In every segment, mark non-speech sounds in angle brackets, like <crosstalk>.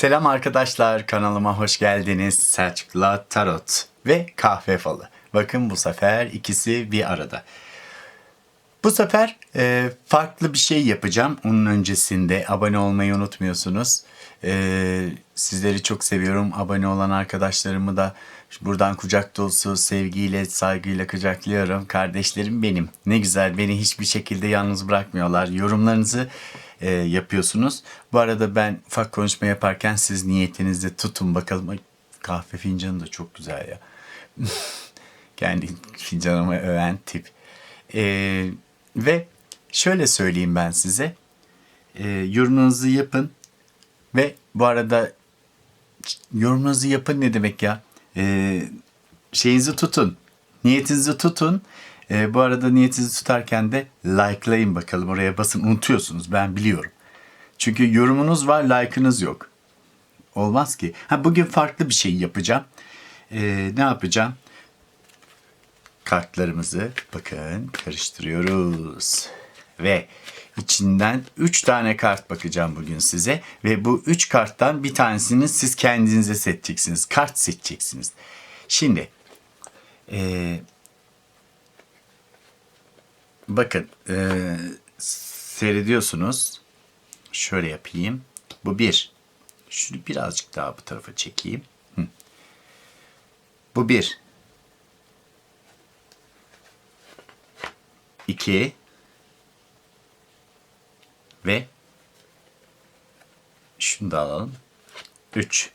Selam arkadaşlar kanalıma hoş geldiniz. Selçuk'la Tarot ve Kahve Falı. Bakın bu sefer ikisi bir arada. Bu sefer e, farklı bir şey yapacağım. Onun öncesinde abone olmayı unutmuyorsunuz. E, sizleri çok seviyorum. Abone olan arkadaşlarımı da buradan kucak dolusu sevgiyle, saygıyla kucaklıyorum. Kardeşlerim benim. Ne güzel beni hiçbir şekilde yalnız bırakmıyorlar. Yorumlarınızı e, yapıyorsunuz. Bu arada ben ufak konuşma yaparken siz niyetinizi tutun bakalım. Kahve fincanı da çok güzel ya. <laughs> Kendi fincanımı öven tip. Ee, ve şöyle söyleyeyim ben size. Ee, yorumunuzu yapın. Ve bu arada yorumunuzu yapın ne demek ya? Ee, şeyinizi tutun. Niyetinizi tutun. Ee, bu arada niyetinizi tutarken de likelayın bakalım. Oraya basın. Unutuyorsunuz ben biliyorum. Çünkü yorumunuz var, like'ınız yok. Olmaz ki. Ha, bugün farklı bir şey yapacağım. Ee, ne yapacağım? kartlarımızı bakın karıştırıyoruz. Ve içinden 3 tane kart bakacağım bugün size. Ve bu 3 karttan bir tanesini siz kendinize seçeceksiniz. Kart seçeceksiniz. Şimdi eee, bakın eee, seyrediyorsunuz. Şöyle yapayım. Bu bir. Şunu birazcık daha bu tarafa çekeyim. Hı. Bu bir. 2 ve şunu da alalım. 3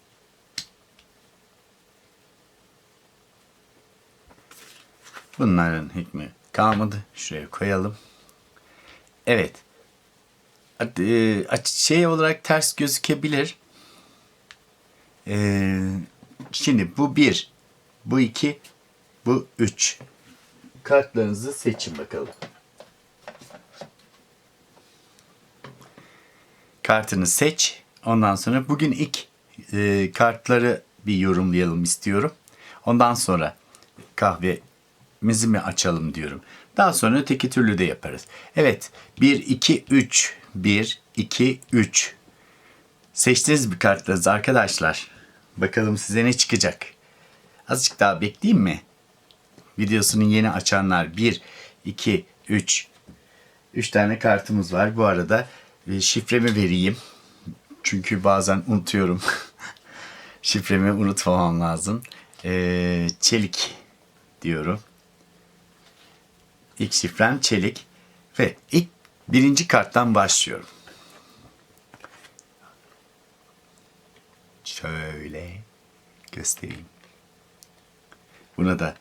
Bunların hükmü kalmadı. Şuraya koyalım. Evet. Aç- Şey olarak ters gözükebilir. Ee, şimdi bu bir, bu iki, bu üç kartlarınızı seçin bakalım. Kartını seç. Ondan sonra bugün ilk e, kartları bir yorumlayalım istiyorum. Ondan sonra kahvemizi mi açalım diyorum. Daha sonra öteki türlü de yaparız. Evet. 1, 2, 3. 1, 2, 3. Seçtiniz bir kartlarınızı arkadaşlar. Bakalım size ne çıkacak. Azıcık daha bekleyeyim mi? videosunu yeni açanlar 1, 2, 3. 3 tane kartımız var. Bu arada e, şifremi vereyim. Çünkü bazen unutuyorum. <laughs> şifremi unutmamam lazım. Ee, çelik diyorum. İlk şifrem çelik. Ve ilk birinci karttan başlıyorum. Şöyle göstereyim. Buna da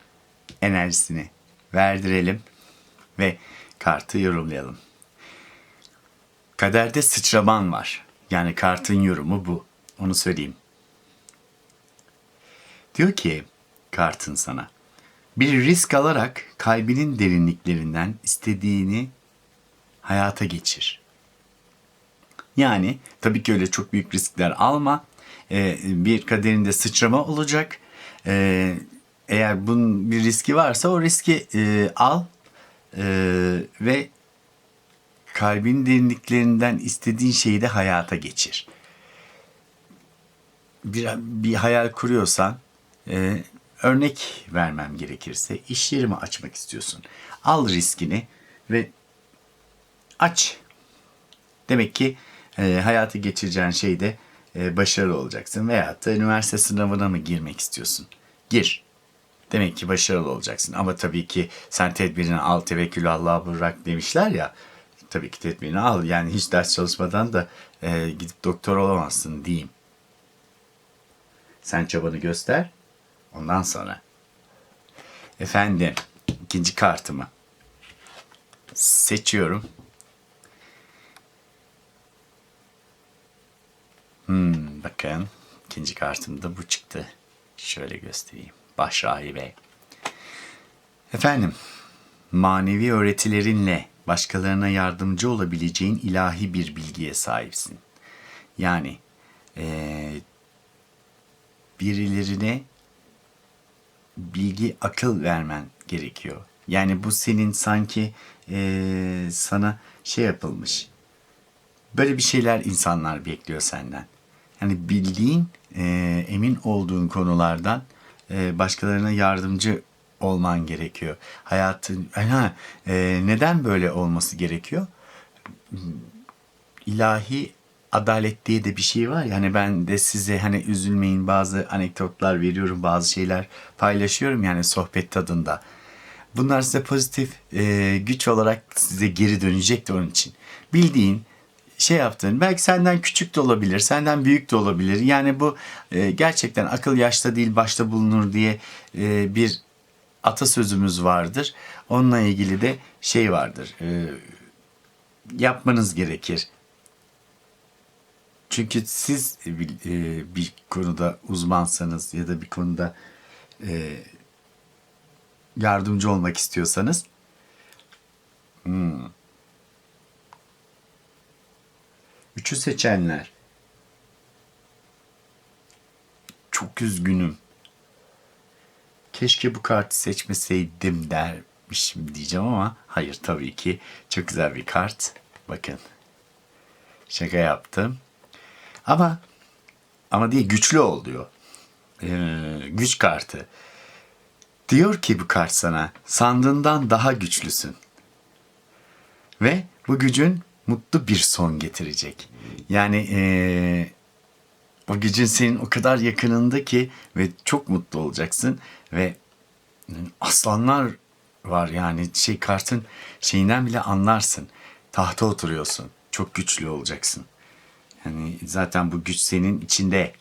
enerjisini verdirelim ve kartı yorumlayalım. Kaderde sıçraman var. Yani kartın yorumu bu. Onu söyleyeyim. Diyor ki kartın sana. Bir risk alarak kalbinin derinliklerinden istediğini hayata geçir. Yani tabii ki öyle çok büyük riskler alma. Ee, bir kaderinde sıçrama olacak. Ee, eğer bunun bir riski varsa o riski e, al e, ve kalbin derinliklerinden istediğin şeyi de hayata geçir. Bir, bir hayal kuruyorsan e, örnek vermem gerekirse iş yerimi açmak istiyorsun. Al riskini ve aç. Demek ki e, hayata geçireceğin şeyde e, başarılı olacaksın. Veyahut da üniversite sınavına mı girmek istiyorsun? Gir. Demek ki başarılı olacaksın. Ama tabii ki sen tedbirini al, tevekkülü Allah'a bırak demişler ya. Tabii ki tedbirini al. Yani hiç ders çalışmadan da e, gidip doktor olamazsın diyeyim. Sen çabanı göster. Ondan sonra. Efendim, ikinci kartımı seçiyorum. Hmm, bakın ikinci kartımda bu çıktı. Şöyle göstereyim. Başrahibe. Efendim, manevi öğretilerinle başkalarına yardımcı olabileceğin ilahi bir bilgiye sahipsin. Yani eee, birilerine bilgi, akıl vermen gerekiyor. Yani bu senin sanki eee, sana şey yapılmış. Böyle bir şeyler insanlar bekliyor senden. hani bildiğin, e, emin olduğun konulardan e, başkalarına yardımcı olman gerekiyor. Hayatın ha, e, neden böyle olması gerekiyor? ilahi adalet diye de bir şey var ya hani ben de size hani üzülmeyin bazı anekdotlar veriyorum bazı şeyler paylaşıyorum yani sohbet tadında. Bunlar size pozitif e, güç olarak size geri dönecek de onun için. Bildiğin şey yaptığın belki senden küçük de olabilir, senden büyük de olabilir. Yani bu e, gerçekten akıl yaşta değil başta bulunur diye e, bir atasözümüz vardır. Onunla ilgili de şey vardır. E, yapmanız gerekir. Çünkü siz bir, e, bir konuda uzmansanız ya da bir konuda e, yardımcı olmak istiyorsanız hmm. üçü seçenler çok üzgünüm. Keşke bu kartı seçmeseydim dermişim diyeceğim ama hayır tabii ki çok güzel bir kart. Bakın. Şaka yaptım. Ama ama diye güçlü ol diyor. Ee, güç kartı. Diyor ki bu kart sana sandığından daha güçlüsün. Ve bu gücün mutlu bir son getirecek. Yani ee, o gücün senin o kadar yakınında ki ve çok mutlu olacaksın ve aslanlar var yani şey kartın şeyinden bile anlarsın. Tahta oturuyorsun. Çok güçlü olacaksın. Yani zaten bu güç senin içinde.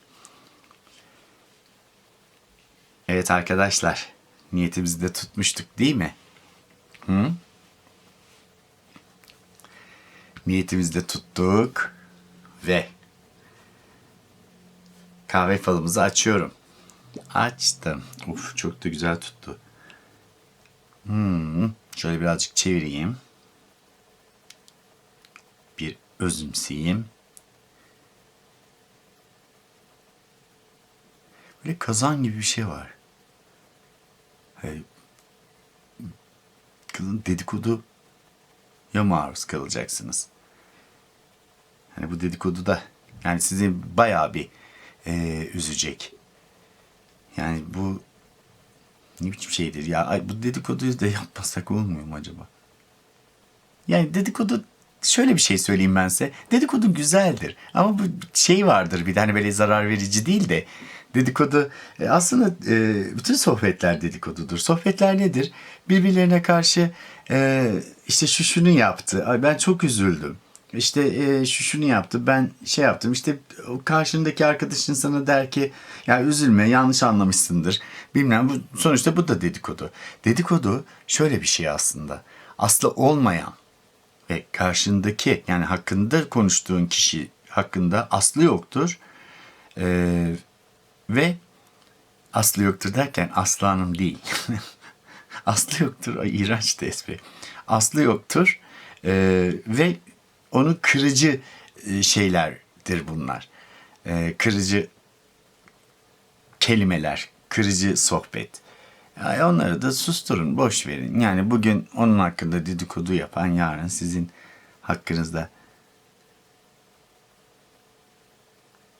Evet arkadaşlar, niyetimizi de tutmuştuk değil mi? Hı? Niyetimizi de tuttuk ve kahve falımızı açıyorum. Açtım. Uf çok da güzel tuttu. Hmm, şöyle birazcık çevireyim. Bir özümseyeyim. Böyle kazan gibi bir şey var. Hani, kızın dedikodu ya maruz kalacaksınız. Hani bu dedikodu da yani sizi bayağı bir e, üzecek. Yani bu ne biçim şeydir ya bu dedikoduyu da yapmasak olmuyor mu acaba? Yani dedikodu şöyle bir şey söyleyeyim ben size. Dedikodu güzeldir ama bu şey vardır bir tane böyle zarar verici değil de dedikodu e, aslında e, bütün sohbetler dedikodudur. Sohbetler nedir? Birbirlerine karşı e, işte şu şunu yaptı. Ay ben çok üzüldüm. İşte e, şu şunu yaptı. Ben şey yaptım. İşte karşındaki arkadaşın sana der ki ya üzülme yanlış anlamışsındır. Bilmem bu sonuçta bu da dedikodu. Dedikodu şöyle bir şey aslında. Aslı olmayan ve karşındaki yani hakkında konuştuğun kişi hakkında aslı yoktur. Ee, ve aslı yoktur derken Aslı Hanım değil. <laughs> aslı yoktur. Ay, iğrenç espri. Aslı yoktur. Ee, ve onu kırıcı e, şeylerdir bunlar. Ee, kırıcı kelimeler, kırıcı sohbet. Yani onları da susturun, boş verin. Yani bugün onun hakkında dedikodu yapan yarın sizin hakkınızda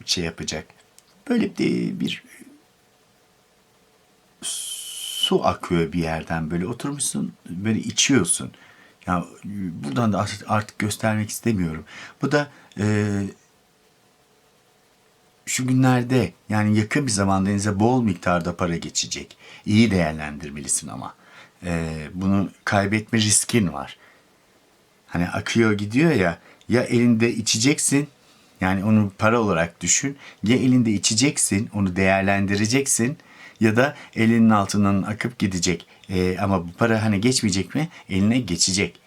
şey yapacak. Böyle bir, su akıyor bir yerden böyle oturmuşsun böyle içiyorsun. Ya buradan da artık göstermek istemiyorum. Bu da e, şu günlerde yani yakın bir zamanda elinize bol miktarda para geçecek. İyi değerlendirmelisin ama. E, bunu kaybetme riskin var. Hani akıyor gidiyor ya ya elinde içeceksin yani onu para olarak düşün. Ya elinde içeceksin, onu değerlendireceksin ya da elinin altından akıp gidecek. E, ama bu para hani geçmeyecek mi? Eline geçecek.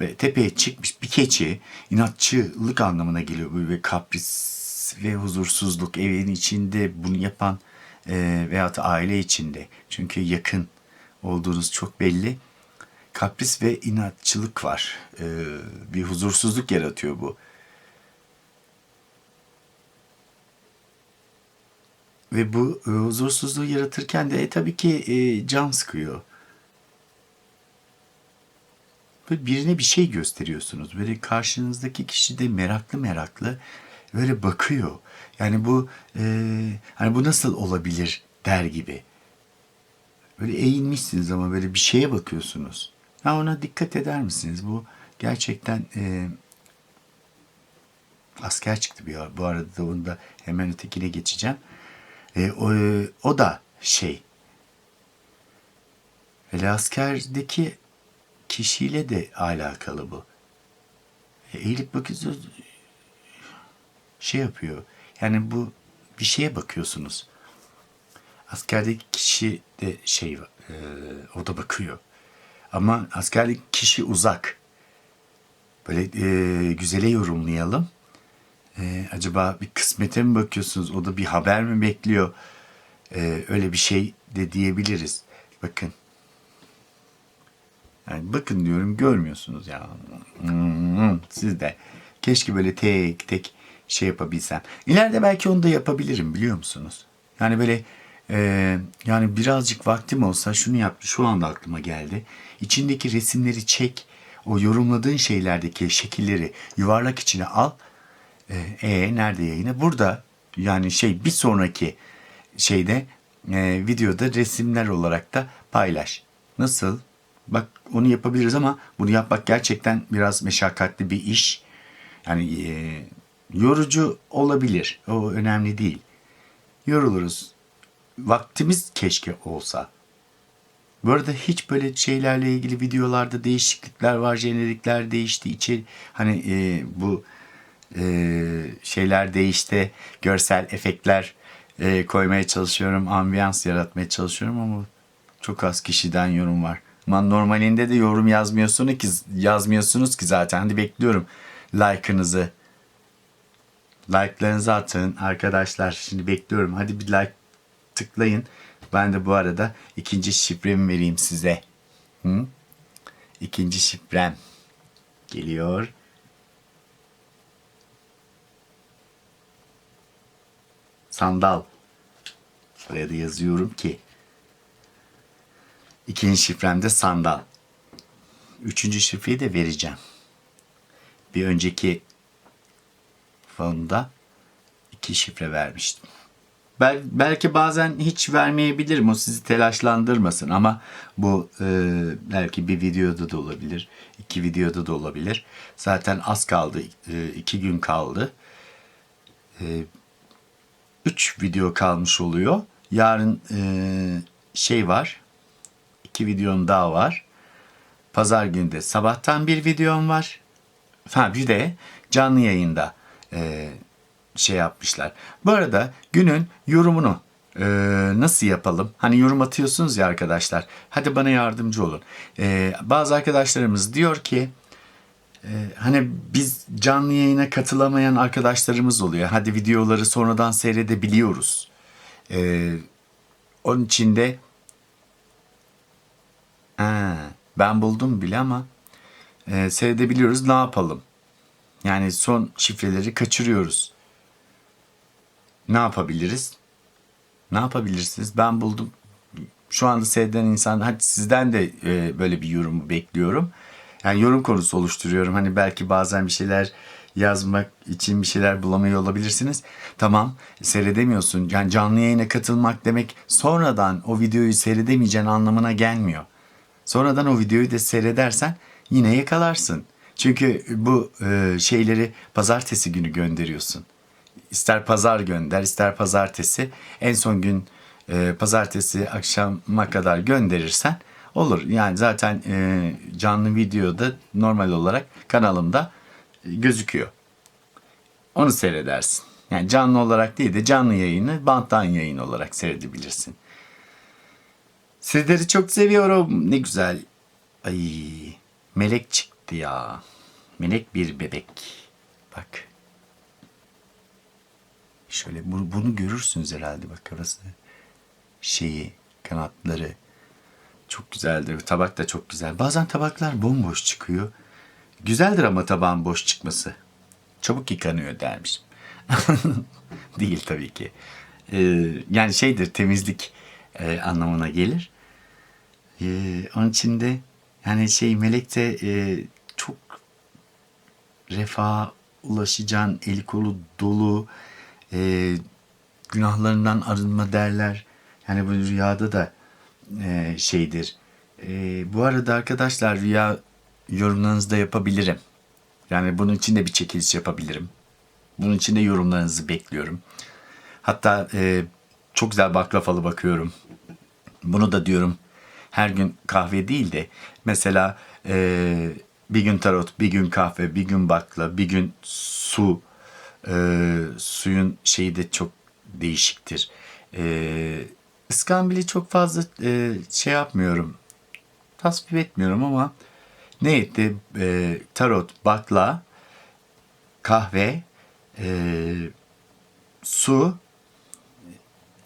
Ve tepeye çıkmış bir keçi inatçılık anlamına geliyor. Böyle kapris ve huzursuzluk evin içinde bunu yapan e, veyahut aile içinde. Çünkü yakın olduğunuz çok belli kapris ve inatçılık var. Ee, bir huzursuzluk yaratıyor bu. Ve bu e, huzursuzluğu yaratırken de e, tabii ki e, can sıkıyor. Böyle birine bir şey gösteriyorsunuz. Böyle karşınızdaki kişi de meraklı meraklı böyle bakıyor. Yani bu e, hani bu nasıl olabilir der gibi. Böyle eğilmişsiniz ama böyle bir şeye bakıyorsunuz. Ha ona dikkat eder misiniz? Bu gerçekten e, asker çıktı bir bu arada da onu da hemen ötekine geçeceğim. E, o, o da şey hele askerdeki kişiyle de alakalı bu. E, eğilip bakıyorsunuz şey yapıyor. Yani bu bir şeye bakıyorsunuz. Askerdeki kişi de şey e, o da bakıyor. Ama askerdeki kişi uzak. Böyle e, güzele yorumlayalım. E, acaba bir kısmete mi bakıyorsunuz? O da bir haber mi bekliyor? E, öyle bir şey de diyebiliriz. Bakın. Yani bakın diyorum görmüyorsunuz ya. Hmm, siz de. Keşke böyle tek tek şey yapabilsem. İleride belki onu da yapabilirim biliyor musunuz? Yani böyle e, yani birazcık vaktim olsa şunu yaptı şu anda aklıma geldi. İçindeki resimleri çek. O yorumladığın şeylerdeki şekilleri yuvarlak içine al. E, e, nerede yayını? Burada yani şey bir sonraki şeyde e, videoda resimler olarak da paylaş. Nasıl? Bak onu yapabiliriz ama bunu yapmak gerçekten biraz meşakkatli bir iş. Yani e, yorucu olabilir. O önemli değil. Yoruluruz. Vaktimiz keşke olsa. Bu arada hiç böyle şeylerle ilgili videolarda değişiklikler var. Jenerikler değişti. İçeri hani e, bu e, şeyler değişti. Görsel efektler e, koymaya çalışıyorum. Ambiyans yaratmaya çalışıyorum ama çok az kişiden yorum var. Ama normalinde de yorum yazmıyorsunuz ki yazmıyorsunuz ki zaten. Hadi bekliyorum like'ınızı. Like'larınızı atın arkadaşlar. Şimdi bekliyorum. Hadi bir like tıklayın. Ben de bu arada ikinci şifremi vereyim size. Hı? İkinci şifrem geliyor. Sandal. Buraya da yazıyorum ki. İkinci şifrem de sandal. Üçüncü şifreyi de vereceğim. Bir önceki fonda iki şifre vermiştim. Bel, belki bazen hiç vermeyebilirim. O sizi telaşlandırmasın ama bu e, belki bir videoda da olabilir. iki videoda da olabilir. Zaten az kaldı. E, iki gün kaldı. E, üç video kalmış oluyor. Yarın e, şey var. iki videom daha var. Pazar günde sabahtan bir videom var. Ha bir de canlı yayında e, şey yapmışlar. Bu arada günün yorumunu e, nasıl yapalım? Hani yorum atıyorsunuz ya arkadaşlar. Hadi bana yardımcı olun. E, bazı arkadaşlarımız diyor ki e, hani biz canlı yayına katılamayan arkadaşlarımız oluyor. Hadi videoları sonradan seyredebiliyoruz. E, onun için de ha, ben buldum bile ama e, seyredebiliyoruz. Ne yapalım? Yani son şifreleri kaçırıyoruz. Ne yapabiliriz? Ne yapabilirsiniz? Ben buldum. Şu anda seyreden insan, hadi sizden de e, böyle bir yorum bekliyorum. Yani yorum konusu oluşturuyorum. Hani belki bazen bir şeyler yazmak için bir şeyler bulamıyor olabilirsiniz. Tamam seyredemiyorsun. Yani canlı yayına katılmak demek sonradan o videoyu seyredemeyeceğin anlamına gelmiyor. Sonradan o videoyu da seyredersen yine yakalarsın. Çünkü bu e, şeyleri pazartesi günü gönderiyorsun. İster pazar gönder, ister pazartesi. En son gün e, pazartesi akşama kadar gönderirsen olur. Yani zaten e, canlı videoda normal olarak kanalımda gözüküyor. Onu seyredersin. Yani canlı olarak değil de canlı yayını banttan yayın olarak seyredebilirsin. Sizleri çok seviyorum. Ne güzel. Ay melek çıktı ya. Melek bir bebek. Bak. Şöyle bunu, bunu görürsünüz herhalde bak orası. Şeyi, kanatları. Çok güzeldir. Tabak da çok güzel. Bazen tabaklar bomboş çıkıyor. Güzeldir ama tabağın boş çıkması. Çabuk yıkanıyor dermişim. <laughs> Değil tabii ki. Ee, yani şeydir temizlik e, anlamına gelir. Ee, onun için de yani şey melek de e, çok refah ulaşacaksın. Eli kolu dolu. E, günahlarından arınma derler. Yani bu rüyada da e, şeydir. E, bu arada arkadaşlar rüya yorumlarınızı da yapabilirim. Yani bunun için de bir çekiliş yapabilirim. Bunun için de yorumlarınızı bekliyorum. Hatta e, çok güzel baklavalı bakıyorum. Bunu da diyorum her gün kahve değil de mesela e, bir gün tarot, bir gün kahve, bir gün bakla, bir gün su. E, suyun şeyi de çok değişiktir. E, İskambili çok fazla e, şey yapmıyorum. Tasvip etmiyorum ama ne etti? E, tarot, bakla, kahve, e, su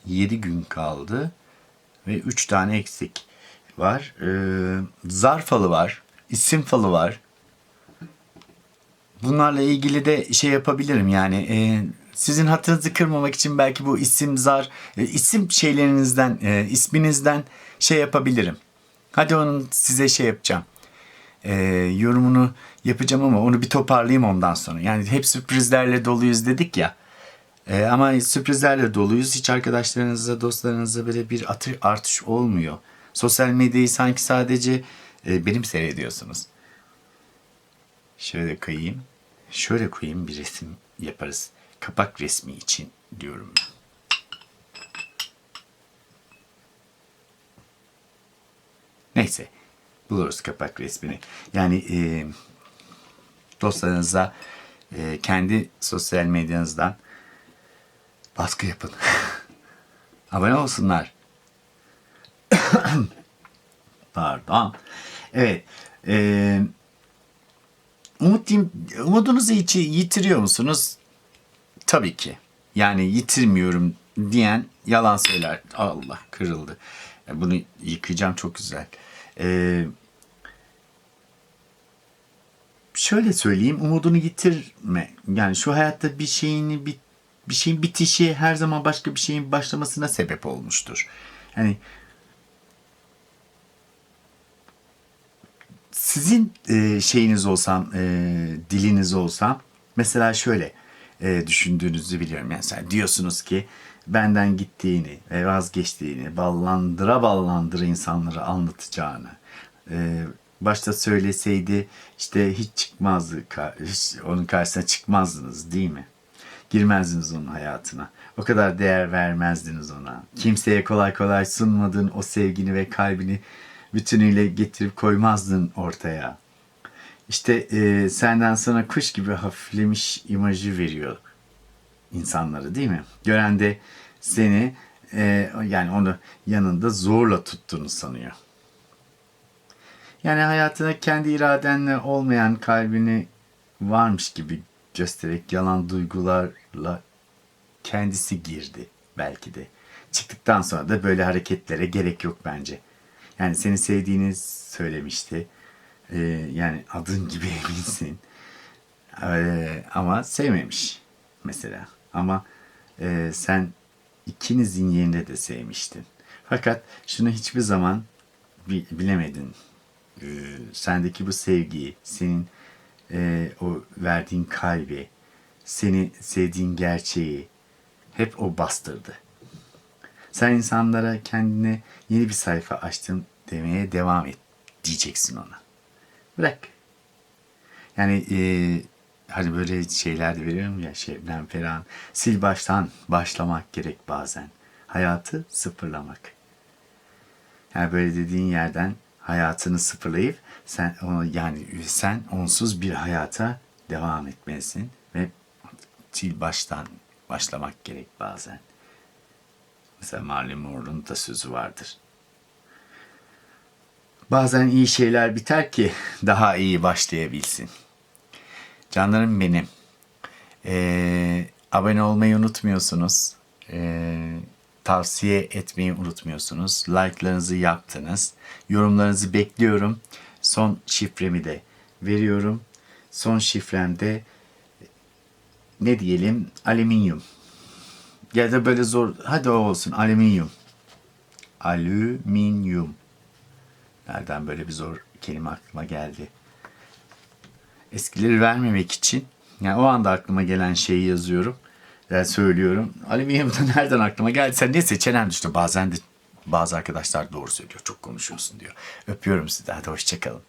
7 gün kaldı ve 3 tane eksik var. E, zar falı var, isim falı var. Bunlarla ilgili de şey yapabilirim yani e, sizin hatırınızı kırmamak için belki bu isim zar e, isim şeylerinizden e, isminizden şey yapabilirim. Hadi onun size şey yapacağım. E, yorumunu yapacağım ama onu bir toparlayayım ondan sonra. Yani hep sürprizlerle doluyuz dedik ya. E, ama sürprizlerle doluyuz. Hiç arkadaşlarınızla, dostlarınızla böyle bir atı, artış olmuyor. Sosyal medyayı sanki sadece e, benim seyrediyorsunuz. Şöyle koyayım. Şöyle koyayım bir resim yaparız. Kapak resmi için diyorum. Neyse. Buluruz kapak resmini. Yani e, dostlarınıza e, kendi sosyal medyanızdan baskı yapın. <laughs> Abone olsunlar. <coughs> Pardon. Evet. E, umut, umudunuzu hiç yitiriyor musunuz? Tabii ki. Yani yitirmiyorum diyen yalan söyler. Allah kırıldı. E, Bunu yıkayacağım çok güzel. Ee, şöyle söyleyeyim umudunu yitirme. Yani şu hayatta bir şeyini bir, bir şeyin bitişi her zaman başka bir şeyin başlamasına sebep olmuştur. Yani sizin e, şeyiniz olsam, e, diliniz olsam mesela şöyle e, düşündüğünüzü biliyorum. Yani sen diyorsunuz ki benden gittiğini ve vazgeçtiğini ballandıra ballandıra insanlara anlatacağını e, başta söyleseydi işte hiç çıkmazdı hiç onun karşısına çıkmazdınız değil mi? Girmezdiniz onun hayatına. O kadar değer vermezdiniz ona. Kimseye kolay kolay sunmadığın o sevgini ve kalbini bütünüyle getirip koymazdın ortaya. İşte e, senden sana kuş gibi hafiflemiş imajı veriyor insanları değil mi? Gören de seni e, yani onu yanında zorla tuttuğunu sanıyor. Yani hayatına kendi iradenle olmayan kalbini varmış gibi göstererek yalan duygularla kendisi girdi belki de. Çıktıktan sonra da böyle hareketlere gerek yok bence. Yani seni sevdiğini söylemişti. Ee, yani adın gibi <laughs> eminsin. Ee, ama sevmemiş mesela. Ama e, sen ikinizin yerinde de sevmiştin. Fakat şunu hiçbir zaman bi- bilemedin. Ee, sendeki bu sevgiyi, senin e, o verdiğin kalbi, seni sevdiğin gerçeği hep o bastırdı. Sen insanlara kendine yeni bir sayfa açtın demeye devam et diyeceksin ona. Bırak. Yani e, hani böyle şeyler de veriyorum ya Şebnem Ferhan. Sil baştan başlamak gerek bazen. Hayatı sıfırlamak. Yani böyle dediğin yerden hayatını sıfırlayıp sen onu yani sen onsuz bir hayata devam etmelisin ve sil baştan başlamak gerek bazen. Mesela Marilyn Monroe'nun da sözü vardır. Bazen iyi şeyler biter ki daha iyi başlayabilsin. Canlarım benim. Ee, abone olmayı unutmuyorsunuz. Ee, tavsiye etmeyi unutmuyorsunuz. Like'larınızı yaptınız. Yorumlarınızı bekliyorum. Son şifremi de veriyorum. Son şifremde ne diyelim? Alüminyum. Ya da böyle zor. Hadi o olsun. Alüminyum. Alüminyum. Nereden böyle bir zor kelime aklıma geldi. Eskileri vermemek için Yani o anda aklıma gelen şeyi yazıyorum. Yani söylüyorum. Alüminyum da nereden aklıma geldi? Sen ne seçenem düştü. Bazen de bazı arkadaşlar doğru söylüyor. Çok konuşuyorsun diyor. Öpüyorum sizi. Hadi hoşçakalın.